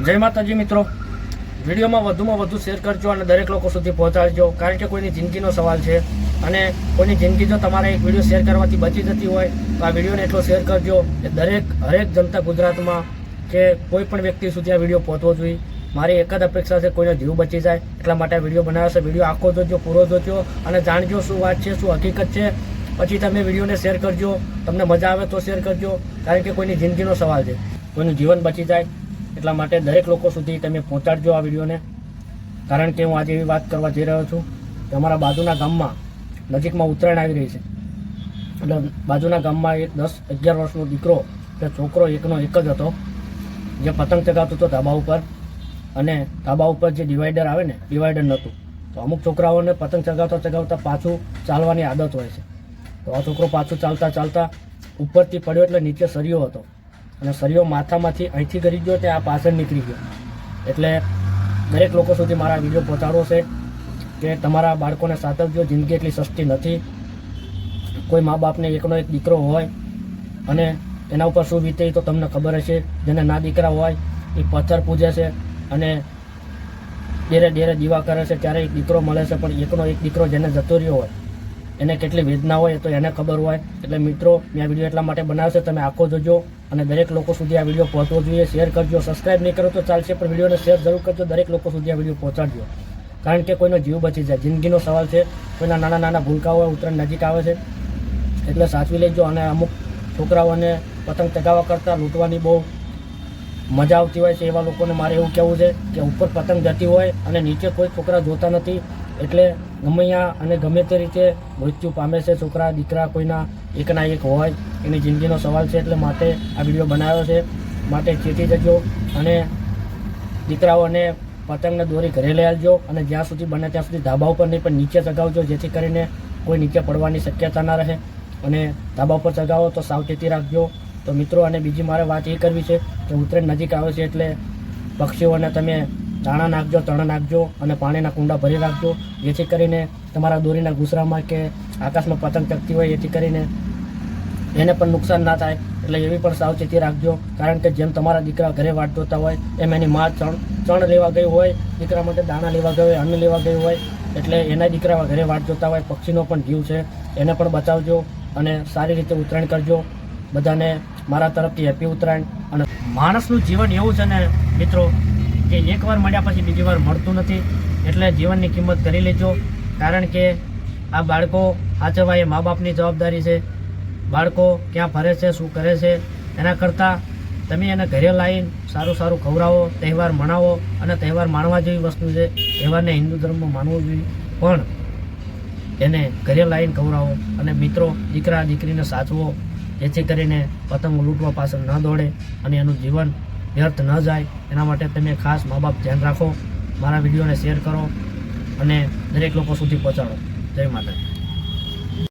જય માતાજી મિત્રો. વિડીયોમાં વધુમાં વધુ શેર કરજો અને દરેક લોકો સુધી પહોંચાડજો. કારણ કે કોઈની જિંદગીનો સવાલ છે અને કોઈની જિંદગી જો તમારે એક વીડિયો શેર કરવાથી બચી જતી હોય, તો આ વિડીયોને એટલો શેર કરજો કે દરેક, હરેક જનતા ગુજરાતમાં કે કોઈ પણ વ્યક્તિ સુધી આ વીડિયો પહોંચવો જોઈએ. મારી એક જ અપેક્ષા છે કોઈનો જીવ બચી જાય, એટલા માટે આ વીડિયો બનાવ્યો છે. વીડિયો આખો જોજો, પૂરો જોજો અને જાણજો શું વાત છે, શું હકીકત છે. પછી તમે વિડીયોને શેર કરજો. તમને મજા આવે તો શેર કરજો. કારણ કે કોઈની જિંદગીનો સવાલ છે. કોઈનું જીવન બચી જાય એટલા માટે દરેક લોકો સુધી તમે પહોંચાડજો આ વિડીયોને. કારણ કે હું આજે એવી વાત કરવા જઈ રહ્યો છું કે અમારા બાજુના ગામમાં નજીકમાં ઉત્તરાયણ આવી રહી છે. એટલે બાજુના ગામમાં એક દસ અગિયાર વર્ષનો દીકરો કે છોકરો એકનો એક જ હતો. જે પતંગ ચગાવતો હતો ધાબા ઉપર. અને ધાબા ઉપર જે ડિવાઈડર આવે ને, ડિવાઈડર નહોતું. તો અમુક છોકરાઓને પતંગ ચગાવતા ચગાવતા પાછું ચાલવાની આદત હોય છે. તો આ છોકરો પાછું ચાલતા ચાલતા ઉપરથી પડ્યો એટલે નીચે સરિયો હતો. અને સરિયો માથામાંથી અહીંથી કરી ગયો તે આ પાછળ નીકળી ગયો. એટલે દરેક લોકો સુધી મારા વીડિયો પહોંચાડવો છે કે તમારા બાળકોને સાચવજો જિંદગી એટલી સસ્તી નથી. કોઈ મા બાપને એકનો એક દીકરો હોય અને એના ઉપર શું વીતે તો તમને ખબર હશે. જેને ના દીકરા હોય એ પથ્થર પૂજે છે અને ડેરે ડેરે દીવા કરે છે. ત્યારે એક દીકરો મળે છે, પણ એકનો એક દીકરો જેને જતો રહ્યો હોય એને કેટલી વેદના હોય તો એને ખબર હોય. એટલે મિત્રો, મેં આ વીડિયો એટલા માટે બનાવ્યો છે, તમે આખો જોજો અને દરેક લોકો સુધી આ વીડિયો પહોંચવો જોઈએ. શેર કરજો સબસ્ક્રાઇબ નહીં કરો તો ચાલશે, પણ વિડીયોને શેર જરૂર કરજો, દરેક લોકો સુધી આ વીડિયો પહોંચાડજો. કારણ કે કોઈનો જીવ બચી જાય. જિંદગીનો સવાલ છે, કોઈના નાના નાના ભૂલકાઓ હોય, ઉત્તરાયણ નજીક આવે છે, એટલે સાચવી લેજો અને અમુક છોકરાઓને પતંગ ચગાવવા કરતાં લૂંટવાની બહુ મજા આવતી હોય છે. એવા લોકોને મારે એવું કહેવું છે કે ઉપર પતંગ જતી હોય અને નીચે કોઈ છોકરા જોતા નથી એટલે ગમે અને ગમે તે રીતે મૃત્યુ પામે છે, છોકરા, દીકરા કોઈના એકના એક હોય, એની જિંદગીનો સવાલ છે, એટલે માટે આ વીડિયો બનાવ્યો છે. માટે ચેતી જજો અને દીકરાઓને પતંગને દોરી ઘરે લઈ આવજો અને જ્યાં સુધી બને ત્યાં સુધી ધાબા ઉપર નહીં, પણ નીચે ચગાવજો જેથી કરીને કોઈ નીચે પડવાની શક્યતા ના રહે. અને ધાબા ઉપર ચગાવો તો સાવચેતી રાખજો. તો મિત્રો, અને બીજી મારે વાત એ કરવી છે કે ઉત્તરાયણ નજીક આવે છે, એટલે પક્ષીઓને તમે દાણા નાખજો, તણ નાખજો અને પાણીના કુંડા ભરી રાખજો. જેથી કરીને તમારા દોરીના ગુસરામાં કે આકાશમાં પતંગ ચકતી હોય એથી કરીને એને પણ નુકસાન ના થાય. એટલે એવી પણ સાવચેતી રાખજો. કારણ કે જેમ તમારા દીકરા ઘરે વાટ જોતા હોય, એમ એની મા ચણ ચણ લેવા ગઈ હોય, દીકરા માટે દાણા લેવા ગયો હોય, અન્ન લેવા ગયું હોય, એટલે એના દીકરા ઘરે વાટ જોતા હોય, પક્ષીનો પણ જીવ છે, એને પણ બચાવજો અને સારી રીતે ઉત્તરાયણ કરજો. બધાને મારા તરફથી હેપી ઉત્તરાયણ. અને માણસનું જીવન એવું છે ને, મિત્રો કે એકવાર મળ્યા પછી બીજી વાર મળતું નથી, એટલે જીવનની કિંમત કરી લેજો. કારણ કે આ બાળકો સાચવવા એ મા બાપની જવાબદારી છે. બાળકો ક્યાં ફરે છે, શું કરે છે, એના કરતાં તમે એને ઘરે લાવીને સારું સારું ખવડાવો, તહેવાર મનાવો અને તહેવાર માણવા જેવી વસ્તુ છે. તહેવારને હિન્દુ ધર્મમાં માનવો જોઈએ. પણ એને ઘરે લાવીને ખવડાવો અને મિત્રો, દીકરા, દીકરીને સાચવો. જેથી કરીને પતંગ લૂંટવા પાછળ ન દોડે અને એનું જીવન વ્યર્થ ન જાય. એના માટે તમે ખાસ મા બાપ ધ્યાન રાખો. મારા વિડીયોને શેર કરો અને દરેક લોકો સુધી પહોંચાડો. જય માતાજી.